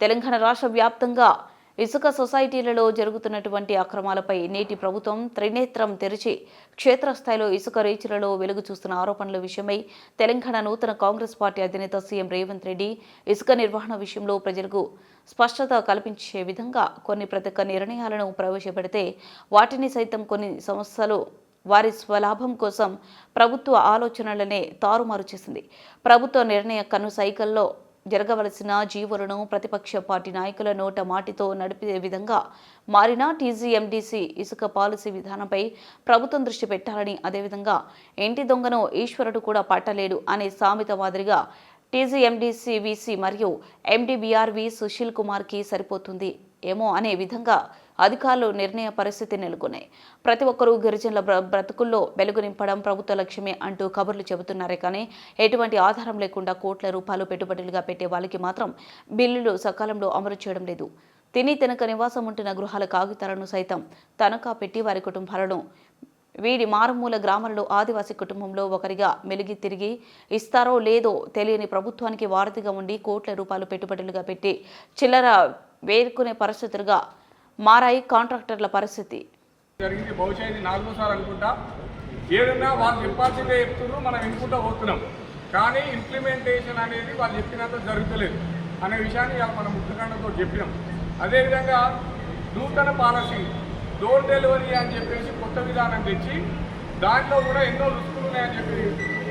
తెలంగాణ రాష్ట్ర వ్యాప్తంగా ఇసుక సొసైటీలలో జరుగుతున్నటువంటి అక్రమాలపై నేటి ప్రభుత్వం త్రినేత్రం తెరిచి క్షేత్రస్థాయిలో ఇసుక రీచ్లలో వెలుగు చూస్తున్న ఆరోపణల విషయమై తెలంగాణ నూతన కాంగ్రెస్ పార్టీ అధినేత సీఎం రేవంత్ రెడ్డి ఇసుక నిర్వహణ విషయంలో ప్రజలకు స్పష్టత కల్పించే విధంగా కొన్ని ప్రత్యేక నిర్ణయాలను ప్రవేశపెడితే వాటిని సైతం కొన్ని సంస్థలు వారి స్వలాభం కోసం ప్రభుత్వ ఆలోచనలనే తారుమారు చేసింది. ప్రభుత్వ నిర్ణయ కను సైకిల్లో జరగవలసిన జీవులను ప్రతిపక్ష పార్టీ నాయకుల నోట మాటితో నడిపే విధంగా మారిన టీజీఎండీసీ ఇసుక పాలసీ విధానంపై ప్రభుత్వం దృష్టి పెట్టాలని అదేవిధంగా ఇంటి దొంగను ఈశ్వరుడు కూడా పట్టలేడు అనే సామెత మాదిరిగా టీజీఎండీసీ వీసీ మరియు ఎండీబీఆర్వి సుశీల్ కుమార్కి సరిపోతుంది. ఏమో అనే విధంగా అధికారులు నిర్ణయ పరిస్థితి నెలకొన్నాయి. ప్రతి ఒక్కరూ గిరిజనుల బ్ర- బ్రతుకుల్లో వెలుగు నింపడం ప్రభుత్వ లక్ష్యమే అంటూ కబుర్లు చెబుతున్నారే కానీ ఎటువంటి ఆధారం లేకుండా కోట్ల రూపాయలు పెట్టుబడులుగా పెట్టే వాళ్ళకి మాత్రం బిల్లులు సకాలంలో అమలు చేయడం లేదు. తిని తినక నివాసం ఉంటున్న గృహాల కాగితాలను సైతం తనఖా పెట్టి వారి కుటుంబాలను వీడి మారుమూల గ్రామంలో ఆదివాసీ కుటుంబంలో ఒకరిగా మెలిగి తిరిగి ఇస్తారో లేదో తెలియని ప్రభుత్వానికి వారధిగా ఉండి కోట్ల రూపాయలు పెట్టుబడులుగా పెట్టి చిల్లర వేరుకునే పరిస్థితులుగా మారాయి కాంట్రాక్టర్ల పరిస్థితి. జరిగింది. బహుశా ఇది నాలుగోసారి అనుకుంటా. ఏదన్నా వాళ్ళు చెప్పాల్సిందే చెప్తున్నారు మనం వినుకుంటూ పోతున్నాం. కానీ ఇంప్లిమెంటేషన్ అనేది వాళ్ళు చెప్పినంత జరుగుతలేదు అనే విషయాన్ని ఇవాళ మనం ముఖ్యకాండంతో చెప్పినాం. అదేవిధంగా నూతన పాలసీ డోర్ డెలివరీ అని చెప్పేసి కొత్త విధానం తెచ్చి దాంట్లో కూడా ఎన్నో రుసుకులు ఉన్నాయని చెప్పి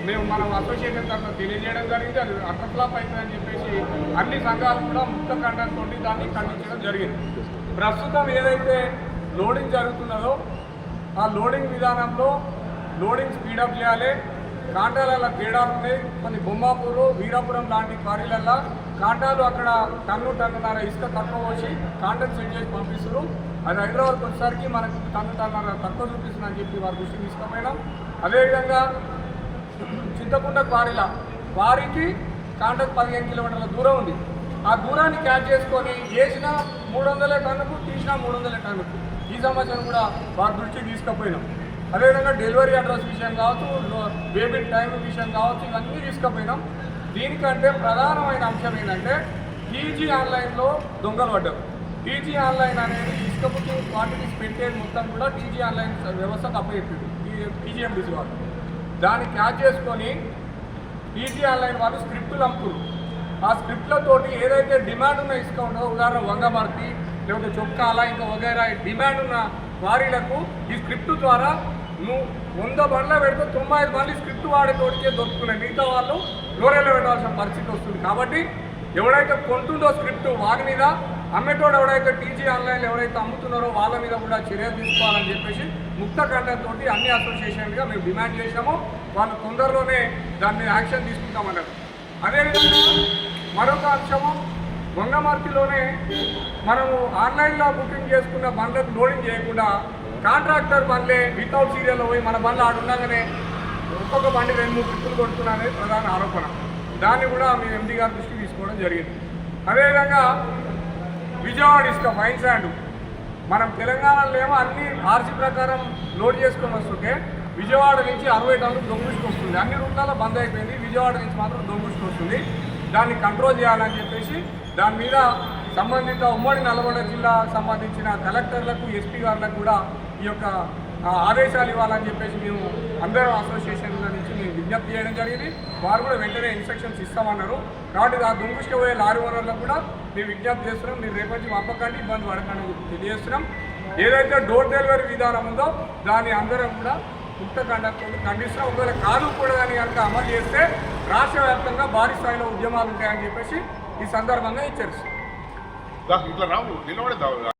మేము మనం అసోసియేషన్ తరఫున తెలియజేయడం జరిగింది. అది అట్రఫ్లాప్ అవుతుందని చెప్పేసి అన్ని సంఘాలు కూడా ముక్త ఖండంతో దాన్ని ఖండించడం జరిగింది. ప్రస్తుతం ఏదైతే లోడింగ్ జరుగుతున్నదో ఆ లోడింగ్ విధానంలో లోడింగ్ స్పీడప్ చేయాలి. కాంటాలలో తేడాలు ఉన్నాయి కొన్ని బొమ్మాపూరు వీరాపురం లాంటి క్వారీలల్లో కాంటాలు అక్కడ టన్ను టన్నున్నర ఇసుక తక్కువ పోసి కాంటాలు సెట్ చేసి పంపిస్తారు అది హైదరాబాద్కి వచ్చేసరికి మనకు టన్ను టన్నున్నర తక్కువ చూపిస్తుందని చెప్పి వారి దృష్టికి తీసుకుపోయినాం. అదేవిధంగా చింతకుండ క్వారీల వారికి కాంటాక్ట్ పదిహేను కిలోమీటర్ల దూరం ఉంది. ఆ దూరాన్ని క్యాచ్ చేసుకొని వేసిన మూడు వందల టన్నుకు తీసిన మూడు వందల టన్నుకు. ఈ సమస్యను కూడా వారి దృష్టికి తీసుకుపోయినాం. అదేవిధంగా డెలివరీ అడ్రస్ విషయం కావచ్చు బేబీ టైం విషయం కావచ్చు ఇవన్నీ తీసుకుపోయినాం. దీనికంటే ప్రధానమైన అంశం ఏంటంటే టీజీ ఆన్లైన్లో దొంగలు పడ్డారు టీజీ ఆన్లైన్ అనేది ఇసుక బుకింగ్ క్వాంటిటీస్ పెట్టేది మొత్తం కూడా టీజీ ఆన్లైన్ వ్యవస్థకు అప్పచెప్పింది టీజీఎండిసి వాళ్ళు. దాన్ని క్యాచ్ చేసుకొని ఈజీ ఆన్లైన్ వాళ్ళు స్క్రిప్టులు అమ్ముకున్నారు ఆ స్క్రిప్ట్లతోటి ఏదైతే డిమాండ్ ఉన్న ఇసుక ఉందో ఉదాహరణ వంగమర్తి లేకపోతే చొక్కాల ఇంకా వగైరా డిమాండ్ ఉన్న వారీలకు ఈ స్క్రిప్ట్ ద్వారా నువ్వు వంద బండ్ల పెడితే తొంభై ఐదు బండ్లు స్క్రిప్ట్ వాడేతోటికే దొరుకుతున్నాయి. మిగతా వాళ్ళు లోరేలో పెట్టాల్సిన పరిస్థితి వస్తుంది. కాబట్టి ఎవడైతే కొంటుందో స్క్రిప్ట్ వారి మీద అమ్మేటోడు ఎవడైతే టీజీ ఆన్లైన్లో ఎవరైతే అమ్ముతున్నారో వాళ్ళ మీద కూడా చర్యలు తీసుకోవాలని చెప్పేసి ముక్త కంటెంట్ అన్ని అసోసియేషన్గా మేము డిమాండ్ చేశాము. వాళ్ళు తొందరలోనే దాన్ని యాక్షన్ తీసుకుంటామన్నారు. అదేవిధంగా మరొక అంశము గొంగమర్తిలోనే మనము ఆన్లైన్లో బుకింగ్ చేసుకున్న బండ్లకు లోడింగ్ చేయకుండా కాంట్రాక్టర్ బండ్లే వితౌట్ సీరియల్ పోయి మన బండ్లు ఆడుండగానే ఒక్కొక్క బండి రెండు మూడు ట్రిప్పులు కొడుతున్నా అనేది ప్రధాన ఆరోపణ. దాన్ని కూడా మేము ఎండి గారి దృష్టికి తీసుకోవడం జరిగింది. అదేవిధంగా విజయవాడ ఇసుక ఫైన్ శాండ్ మనం తెలంగాణలో ఏమో అన్ని ఆర్సీ ప్రకారం లోడ్ చేసుకొని వస్తుంటే విజయవాడ నుంచి అరవై టన్నులు దొంగుసుకు వస్తుంది అన్ని రూట్లలో బంద్ అయిపోయింది. విజయవాడ నుంచి మాత్రం దొంగుసుకు వస్తుంది దాన్ని కంట్రోల్ చేయాలని చెప్పేసి దాని మీద సంబంధిత ఉమ్మడి నల్గొండ జిల్లా సంబంధించిన కలెక్టర్లకు ఎస్పీ గారులకు కూడా ఈ యొక్క ఆదేశాలు ఇవ్వాలని చెప్పేసి మేము అందరం అసోసియేషన్ల నుంచి మేము విజ్ఞప్తి చేయడం జరిగింది. వారు కూడా వెంటనే ఇన్స్ట్రక్షన్స్ ఇస్తామన్నారు. కాబట్టి ఆ దొంగుసుకు పోయే లారీ ఓనర్లకు కూడా మేము విజ్ఞప్తి చేస్తున్నాం. మీరు రేపటి నుంచి పంపకండి ఇబ్బంది పడకండి తెలియజేస్తున్నాం. ఏదైతే డోర్ డెలివరీ విధానం ఉందో దాన్ని అందరం కూడా ముక్త కండక్టర్ ఖండిస్తున్నాం. ఒకవేళ కాదు కూడా దాన్ని కనుక అమలు చేస్తే రాష్ట్ర వ్యాప్తంగా భారీ స్థాయిలో ఉద్యమాలు ఉంటాయని చెప్పేసి ఈ సందర్భంగా హెచ్చరిస్తున్నాం ఇట్లా రావు నిలబడే